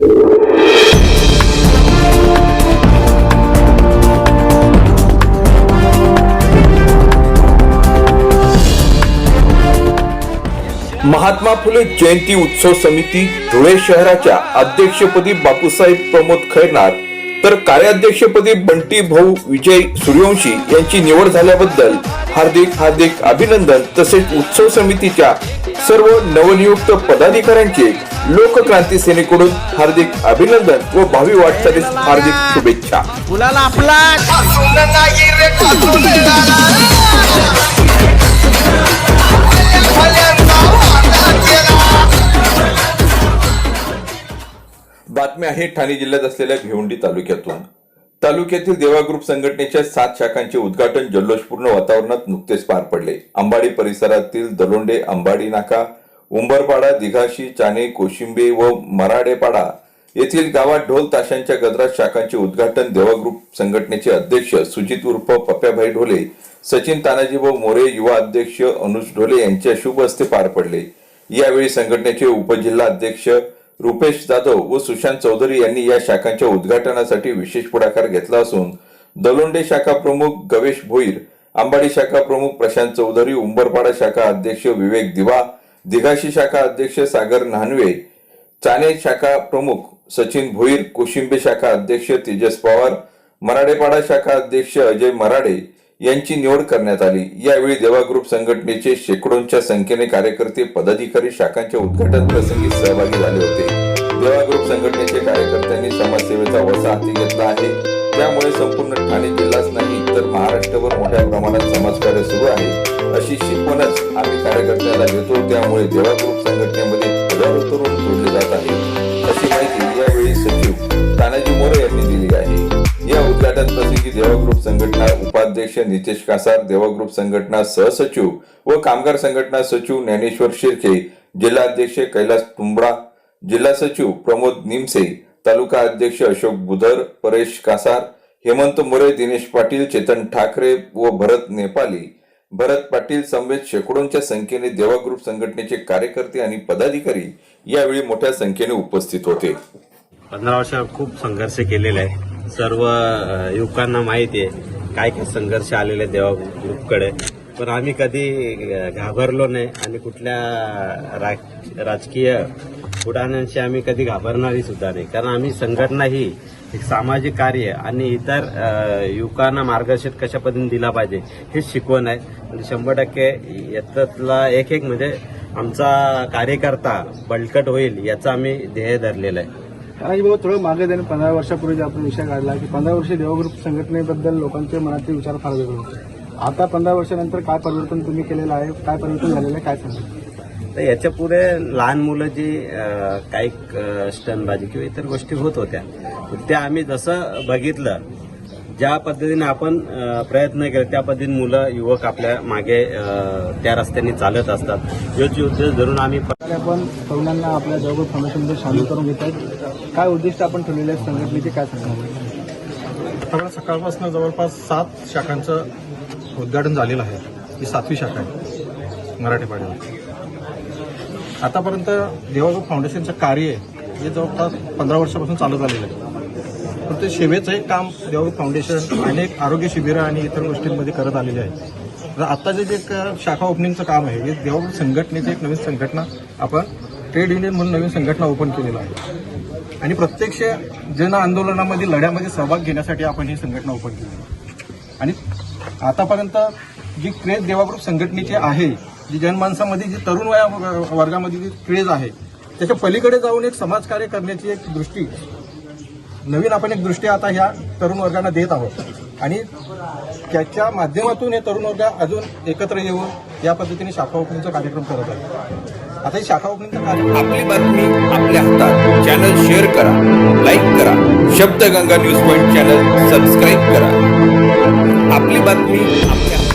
महात्मा फुले जयंती उत्सव समिती धुळे शहराच्या अध्यक्षपदी बापूसाहेब प्रमोद खैरनार तर कार्याध्यक्षपदी बंटी भाऊ विजय सूर्यवंशी यांची निवड झाल्याबद्दल हार्दिक हार्दिक अभिनंदन तसेच उत्सव समितीच्या सर्व नवनियुक्त पदाधिकाऱ्यांचे लोकक्रांती सेनेकडून हार्दिक अभिनंदन व भावी वाटचालीस हार्दिक शुभेच्छा. बातमी आहे ठाणे जिल्ह्यात असलेल्या भिवंडी तालुक्यातून. तालुक्यातील देवा ग्रुप संघटनेच्या सात शाखांचे उद्घाटन जल्लोषपूर्ण वातावरणात नुकतेच पार पडले. अंबाडी परिसरातील दलोंडे अंबाडी नाका उंबरपाडा दिघाशी चाने कोशिंबे व मराडेपाडा येथील गावात ढोल ताशांच्या गजरात शाखांचे उद्घाटन देवा ग्रुप संघटनेचे अध्यक्ष सुजित उर्फ पप्प्याभाई ढोले सचिन तानाजीभाऊ मोरे युवा अध्यक्ष अनुज ढोले यांच्या शुभ हस्ते पार पडले. यावेळी संघटनेचे उपजिल्हा अध्यक्ष रुपेश जाधव व सुशांत चौधरी यांनी या शाखांच्या उद्घाटनासाठी विशेष पुढाकार घेतला असून दलोंडे शाखा प्रमुख गवेश भोईर अंबाडी शाखा प्रमुख प्रशांत चौधरी उंबरपाडा शाखा अध्यक्ष विवेक दिवा दिघाशी शाखा अध्यक्ष सागर नानवे चाने शाखा प्रमुख सचिन भोईर कोशिंबे शाखा अध्यक्ष तेजस पवार मराडेपाडा शाखा अध्यक्ष अजय मराडे यांची निवड करण्यात आली. यावेळी देवा ग्रुप संघटनेचे शेकडोंच्या संख्येने कार्यकर्ते पदाधिकारी शाखांच्या उद्घाटन प्रसंगी सहभागी झाले होते. देवा ग्रुप संघटनेचे कार्यकर्त्यांनी समाजसेवेचा वसा हाती घेतला आहे. त्यामुळे संपूर्ण ठाणे जिल्हाच नाही तर महाराष्ट्रभर मोठ्या प्रमाणात समाजकार्य सुरू आहे. अशी शिकवणच आम्ही कार्यकर्त्याला देतो. त्यामुळे देवा ग्रुप संघटनेमध्ये हजारो तरुण जोडले जात आहे अशी माहिती यावेळी सचिव तानाजी मोरे यांनी दिली आहे. या उद्घाटन प्रसंगी देवा ग्रुप संघटना उपाध्यक्ष नितेश कासार देवा ग्रुप संघटना सहसचिव व कामगार संघटना सचिव ज्ञानेश्वर शिर्के जिल्हाध्यक्ष कैलास तुंबडा जिल्हा सचिव प्रमोद निमसे तालुका अध्यक्ष अशोक बुधर परेश कासार हेमंत मोरे दिनेश पाटील चेतन ठाकरे व भरत नेपाली. भरत पाटील समवेत शेकडोंच्या संख्येने देवा ग्रुप संघटनेचे कार्यकर्ते आणि पदाधिकारी यावेळी मोठ्या संख्येने उपस्थित होते. पंधरा वर्षात खूप संघर्ष केलेला आहे. सर्व युवकांना माहिती आहे काय काय संघर्ष आलेले देवा ग्रुपकडे. पण आम्ही कधी घाबरलो नाही. आणि कुठल्या राज- राजकीय उडाणांशी आम्ही कधी घाबरणारी सुद्धा नाही. कारण आम्ही संघटना ही एक सामाजिक कार्य आणि इतर युवकांना मार्गदर्शन कशा पद्धतीने दिला पाहिजे हेच शिकवण आहे. म्हणजे शंभर टक्के याच्यातला एक एक म्हणजे आमचा कार्यकर्ता बळकट होईल याचा आम्ही ध्येय धरलेलं आहे. कारण की बाबा थोडं मागे त्याने पंधरा वर्षापूर्वी आपण विषय काढला की पंधरा वर्ष देवग्रुप संघटनेबद्दल लोकांचे मनातले विचार फार वेगळे होते. आता पंधरा वर्षानंतर काय परिवर्तन तुम्ही केलेलं आहे काय परिवर्तन झालेलं आहे काय सांगितलं तर याच्यापुढे लहान मुलं जी काही स्टनबाजी किंवा इतर गोष्टी होत होत्या त्या आम्ही जसं बघितलं ज्या पद्धतीने आपण प्रयत्न केले त्या पद्धतीने मुलं युवक आपल्या मागे त्या रस्त्याने चालत असतात. योच उद्देश धरून आम्ही आपण तरुणांना आपल्या देवग्रुप फाउंडेशनमध्ये सामील करून घेत आहेत काय उद्दिष्ट आपण ठेवलेले आहे संघटनेचे? काय सांगा आता सकाळपासून जवळपास सात शाखांचं उद्घाटन झालेलं आहे. ही सातवी शाखा आहे मराठीपाड्याला आतापर्यंत देवाग्रुप फाउंडेशनचं कार्य हे जवळपास पंधरा वर्षापासून चालू झालेलं आहे. पण ते सेवेचं एक काम देवाग्रुप फाउंडेशन अनेक आरोग्य शिबिरं आणि इतर गोष्टींमध्ये करत आलेले आहे. तर आत्ताचे जे एक शाखा ओपनिंगचं काम आहे हे देवाग्रुप संघटनेची एक नवीन संघटना आपण ट्रेड युनियन म्हणून नवीन संघटना ओपन केलेलं आहे. आणि प्रत्यक्ष जन आंदोलनामध्ये लढ्यामध्ये सहभाग घेण्यासाठी आपण ही संघटना ओपन केली आणि आतापर्यंत जी क्रेज देवाग्रुप संघटनेची आहे जी जनमानसामध्ये जी तरुण वया वर्गामध्ये जी क्रेज आहे त्याच्या पलीकडे जाऊन एक समाजकार्य करण्याची एक दृष्टी नवीन आपण एक दृष्टी आता ह्या तरुण वर्गांना देत आहोत. आणि त्याच्या माध्यमातून हे तरुण वर्ग अजून एकत्र येऊन या पद्धतीने शाखा ओपनिंगचा कार्यक्रम करत आहे आता ही शाखा ओपनिंगचा कार्यक्रम आपली बातमी आपल्या हातात. चॅनल शेअर करा लाईक करा. Shabdaganga news point channel subscribe करा. आपली बातमी आपल्या